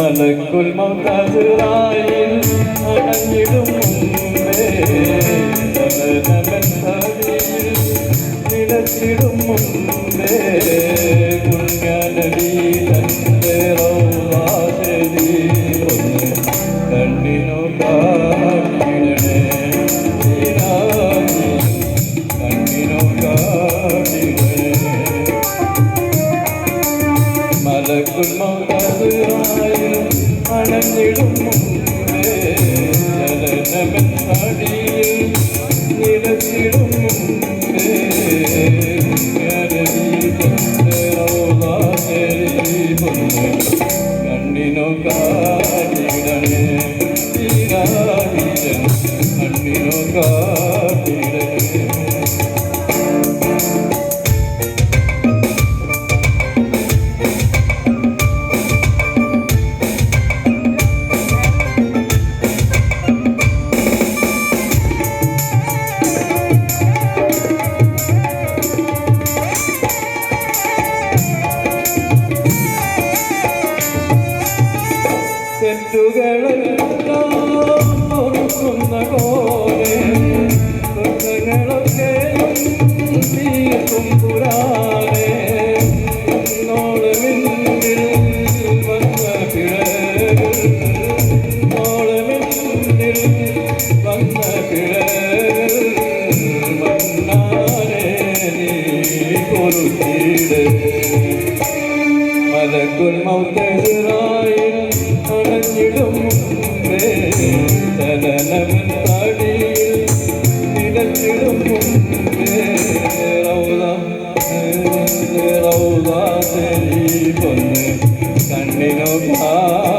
മലക്കുൽ മൗതാസിറായിൽ അണഞ്ഞിടും മുമ്പേ. ചലനമൻ ഹരിയിൽ നിലച്ചിടും മുമ്പേ. അണഞ്ഞിടും ഹരിയിൽ നിലച്ചിടും കണ്ണിനോ കാട്ടിടണേ തീരാവിരൻ തെറ്റുകളെല്ലാം പൊറുക്കുന്ന പോലെ കുറ്റങ്ങളൊക്കെ തീർക്കും പുരാനെ എന്നോട് മിന്നിൽ വന്ന പിഴകൾ എന്നോട് മിന്നിൽ വന്ന പിഴകൾ മന്നാനെ നീ പൊറുത്തിടേ മലക്കുൽ മൗത്തറായിൽ മുമ്പേ റൗദ റൗദ ശരീഫൊന്ന് കണ്ണിനോ കാട്ടിടണേ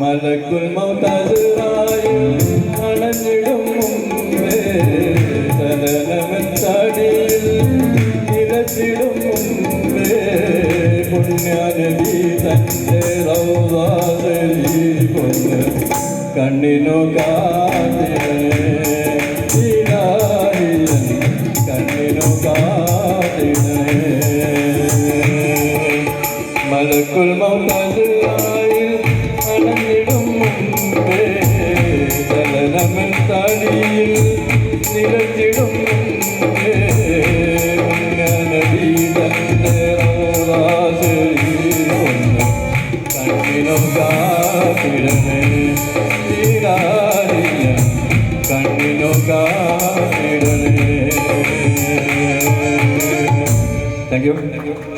മലക്കുൽ മൗതാസിറായി അണഞ്ഞിടും മുമ്പേ ചലനമൻ തടിയിൽ നിലച്ചിടും മുമ്പേ പുണ്യനബി തന്റെ റൗദാസരി കൊന്ന് കണ്ണിനു കാട്ടിടേ തടിയിൽ നിലച്ചിടും കണ്ണിനു കാട്ടിടണേ തീരാരിയ കണ്ണിനു താങ്ക് യു